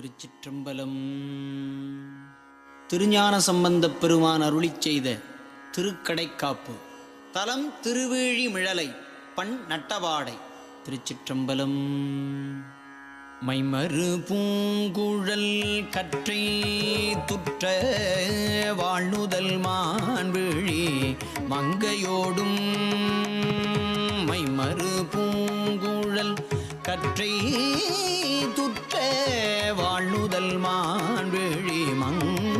திருச்சிற்றம்பலம். திருஞான சம்பந்தப் பெருமான் அருளி செய்த திருக்கடைக்காப்பு. தலம் திருவேழி மிழலை பண் நட்டவாடை. திருச்சிற்றம்பலம். மைமறு பூங்குழல் கற்றை துற்ற வாழ்நுதல் மான்விழி மங்கையோடும் கற்றை துற்ற வாழ்நுதல் மான்விழி மங்கையோடும்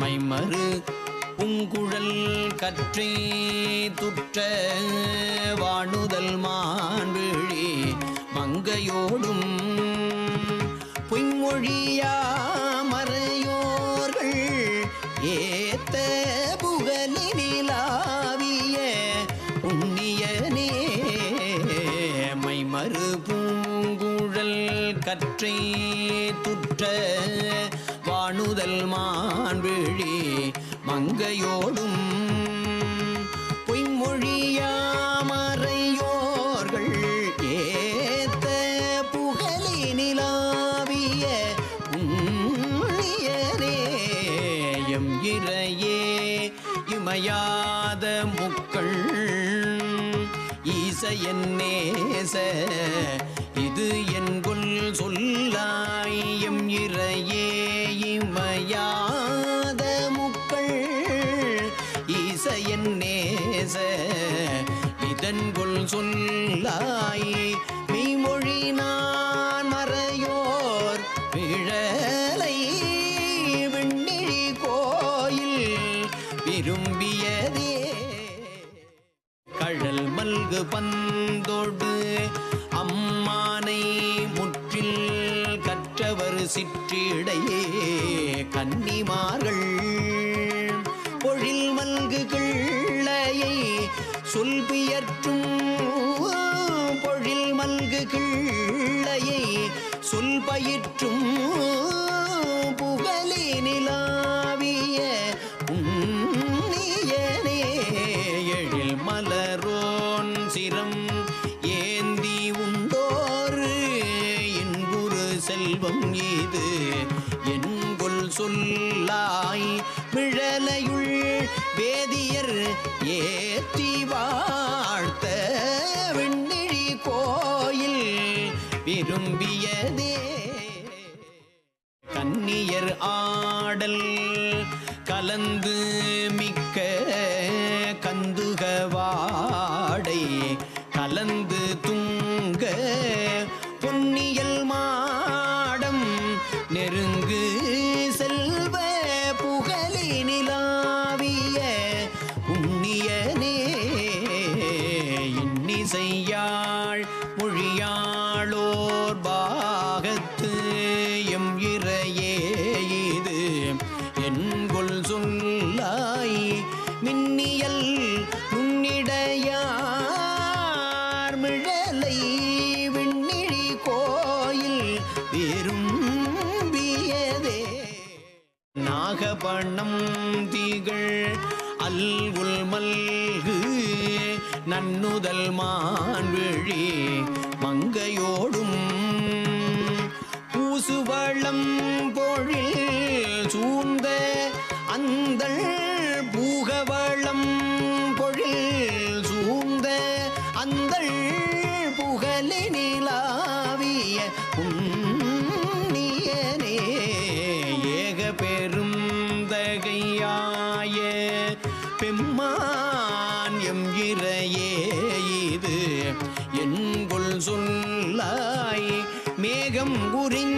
மைமறு. பூங்குழல் கற்றை துற்ற வாணுதல் மான்விழி மங்கையோடும். பொய்மொழியா பூங்குழல் கற்றை துற்ற வாணுதல் மான்விழி மங்கையோடும். பொய்மொழியாமறையோர்கள் ஏத்த புகழி புகழினிலாவிய உண்ணியரேயம் இறையே இமையாத முக்கள் என் நேச. இது என்கொல் சொல்லாயம் இறையே இமையாத முக்கள். ஈசையன் நேச இதன்கொல் சொல்லாய் சிற்றிடையே கன்னிமார்கள். பொழில் மல்கு கிள்ளையை சொல்பியற்றும் பொழில் மல்கு கிள்ளையை சொல்பயிற்றும் புகழினிலா விரும்பியதே. கன்னியர் ஆடல் கலந்து மிக்க கந்துகவாடை கலந்து துங்க பொன்னியல் மாடம் நெருங்கு மின்னியல் நுண்ணிடையார் மிழலை விண்ணிழி கோயில் விரும்பியதே நாகபணம் திகழ் அல்குல் மல்கு நன்னுதல் மான்விழி மங்கையோடு தகையாய பெம்மான் எம் இறையே இது. என்கொல் சொல்லாய் மேகம் உறிஞ்சு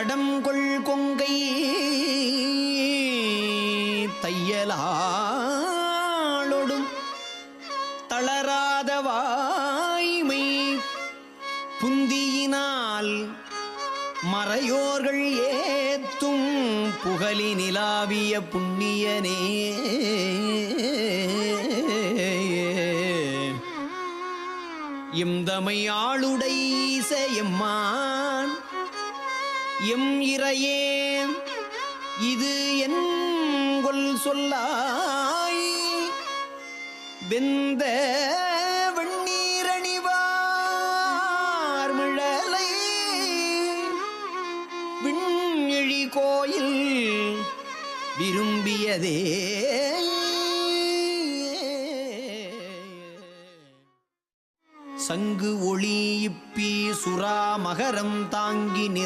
தடங்கொள் கொங்கை தையலாளொடும் தளராத வாய்மை புந்தியினால் மறையோர்கள் ஏத்தும் புகழி நிலாவிய புண்ணியனே. இம்தமை ஆளுடை எம்மான் எம் இறையே இது என் சொல்லாய். வெந்த வெண்ணீரணிவார் மிழலை. விண்ணிழி கோயில் விரும்பியதே.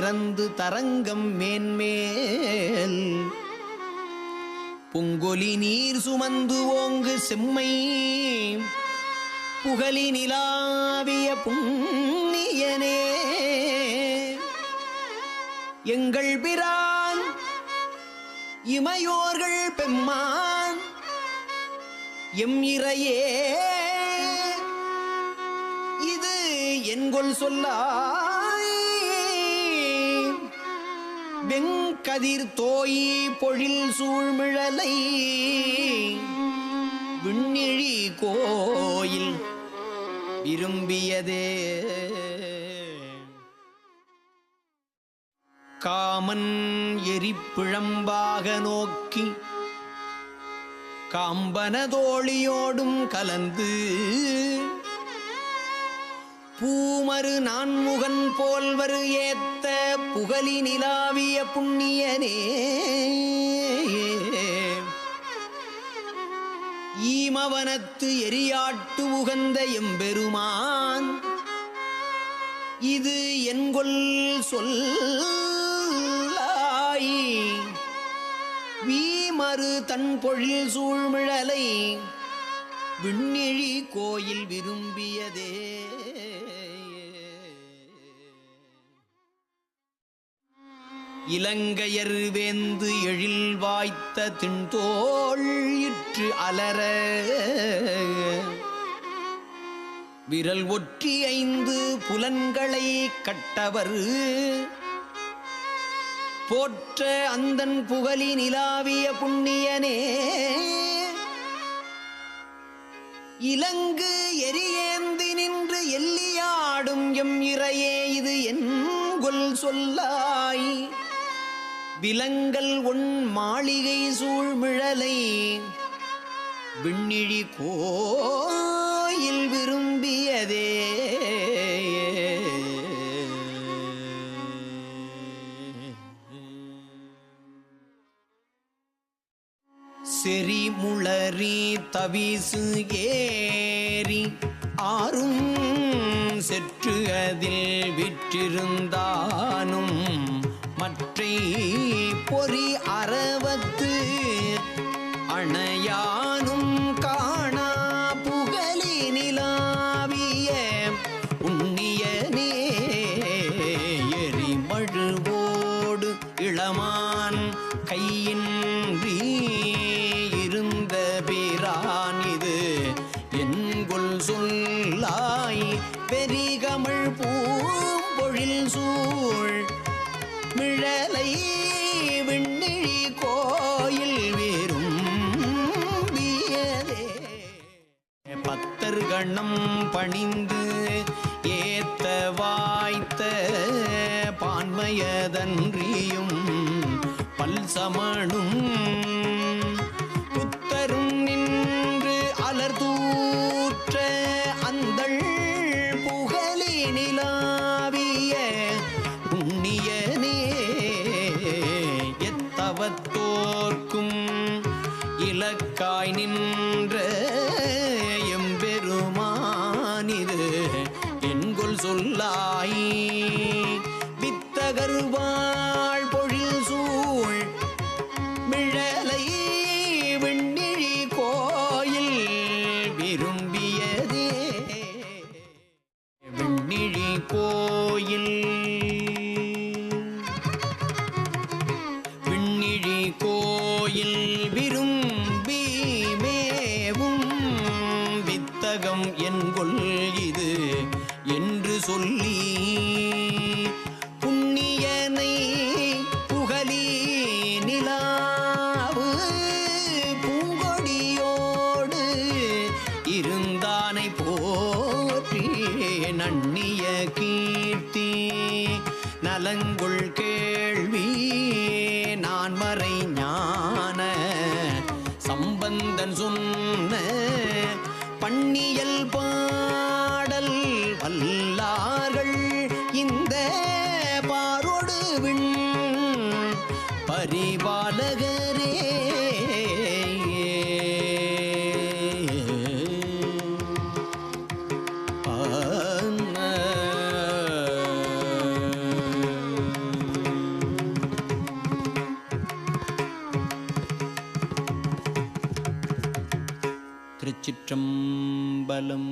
தாங்கி தரங்கம் மேன்மேல். பொங்கொலி நீர் சுமந்து ஓங்கு செம்மை. புகழி நிலாவிய புண்ணியனே. எங்கள் பிரான் இமையோர்கள் பெம்மான். எம் இறையே இது என்கொள் சொல்லா வெங்கதிர் தோயி பொழில் சூழ்மிழலை விண்ணிழி கோயில் விரும்பியதே. காமன் எரிப்பிழம்பாக நோக்கி காம்பனதோழியோடும் கலந்து பூமரு நான்முகன் போல்வரு ஏத்த புகழி நிலாவிய புண்ணியனே. ஈமவனத்து எரியாட்டு உகந்த எம்பெருமான். இது என்கொல் சொல்லாய். வீமறு தன் பொழில் சூழ்மிழலை. விண்ணிழி கோயில் விரும்பியதே. இலங்கையர் வேந்து எழில் வாய்த்த திண்தோள் இற்று அலற. விரல் ஒற்றி ஐந்து புலன்களை கட்டவர். போற்ற அந்தன் புகழி நிலாவிய புண்ணியனே. இலங்கு எரியேந்தி நின்று எல்லியாடும் எம் இறையே இது என் கொல் சொல்லா. விலங்கல் உன் மாளிகை சூழ்மிழலை. விண்ணிழி கோயில் விரும்பியதே. செறிமுளறி தவிசு ஏறி ஆறும் செற்று அதில் விற்றிருந்தானும். மற்றை பொறி அறவத்து அணையானும் காணா புகழி நிலாவிய உண்ணியனே எரிமழுவோடு இளமான் கையின்றி பத்தர் கண்ணம் பணிந்து ஏத்த வாய்த்த பான்மையதன்றியும் பல்சமணும் சொல்லி திருச்சிற்றம்பலம்